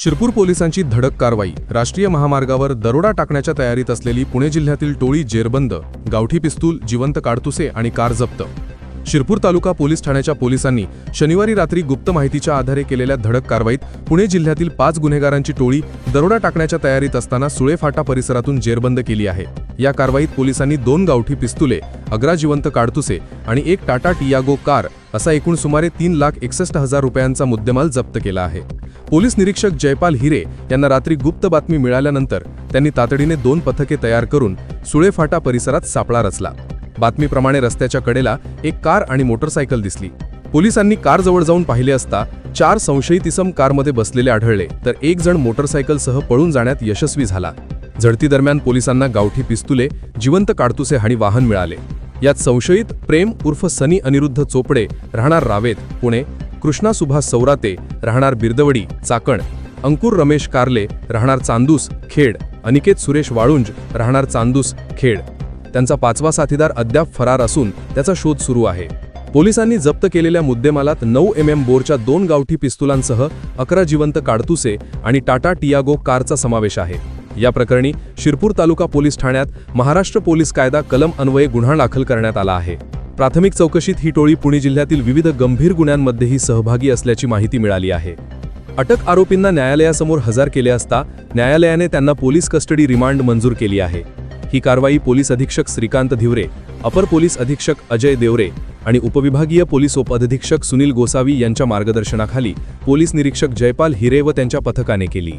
शिरपूर पोलिसांची धडक कारवाई. राष्ट्रीय महामार्गावर दरोडा टाकण्याच्या तयारीत असलेली पुणे जिल्ह्यातील टोळी जेरबंद गावठी पिस्तूल जिवंत काडतुसे आणि कार जप्त. शिरपूर तालुका पोलीस ठाण्याच्या पोलिसांनी शनिवारी रात्री गुप्त माहितीच्या आधारे केलेल्या धडक कारवाईत पुणे जिल्ह्यातील पाच गुन्हेगारांची टोळी दरोडा टाकण्याच्या तयारीत असताना सुळेफाटा परिसरातून जेरबंद केली आहे. या कारवाईत पोलिसांनी दोन गावठी पिस्तुले अग्रा जिवंत काडतुसे आणि एक टाटा टियागो कार असा एकूण सुमारे तीन लाख एकसष्ट हजार रुपयांचा मुद्देमाल जप्त केला आहे. पोलीस निरीक्षक जयपाल हिरे यांना रात्री गुप्त बातमी मिळाल्यानंतर त्यांनी तातडीने दोन पथके तयार करून सुळेफाटा परिसरात सापळा रचला. बातमीप्रमाणे रस्त्याच्या कडेला एक कार आणि मोटरसायकल दिसली. पोलिसांनी कारजवळ जाऊन पाहिले असता चार संशयित इसम कारमध्ये बसलेले आढळले तर एक जण मोटरसायकलसह पळून जाण्यात यशस्वी झाला. झडतीदरम्यान पोलिसांना गावठी पिस्तुले जिवंत काडतुसे आणि वाहन मिळाले. यात संशयित प्रेम उर्फ सनी अनिरुद्ध चोपडे राहणार रावेत पुणे कृष्णा सुभाष सौराते राहणार बिरदवडी चाकण अंकुर रमेश कार्ले राहणार चांदूस खेड अनिकेत सुरेश वाळुंज राहणार चांदूस खेड. त्यांचा पाचवा साथीदार अद्याप फरार असून त्याचा शोध सुरू आहे. पोलिसांनी जप्त केलेल्या मुद्देमालात नऊ एम एम बोरच्या दोन गावठी पिस्तुलांसह अकरा जिवंत काडतुसे आणि टाटा टियागो कारचा समावेश आहे. या प्रकरणी शिरपूर तालुका पोलीस ठाण्यात महाराष्ट्र पोलीस कायदा कलम अन्वये गुन्हा दाखल करण्यात आला आहे. प्राथमिक चौकशीत ही टोळी पुणे जिल्ह्यातील विविध गंभीर गुन्ह्यांमध्येही सहभागी असल्याची माहिती मिळाली आहे. अटक आरोपींना न्यायालयासमोर हजर केले असता न्यायालयाने त्यांना पोलीस कस्टडी रिमांड मंजूर केली आहे. ही कारवाई पोलीस अधीक्षक श्रीकांत धिवरे अपर पोलीस अधीक्षक अजय देवरे आणि उपविभागीय पोलीस उपअधीक्षक सुनील गोसावी यांच्या मार्गदर्शनाखाली पोलीस निरीक्षक जयपाल हिरे व त्यांच्या पथकाने केली.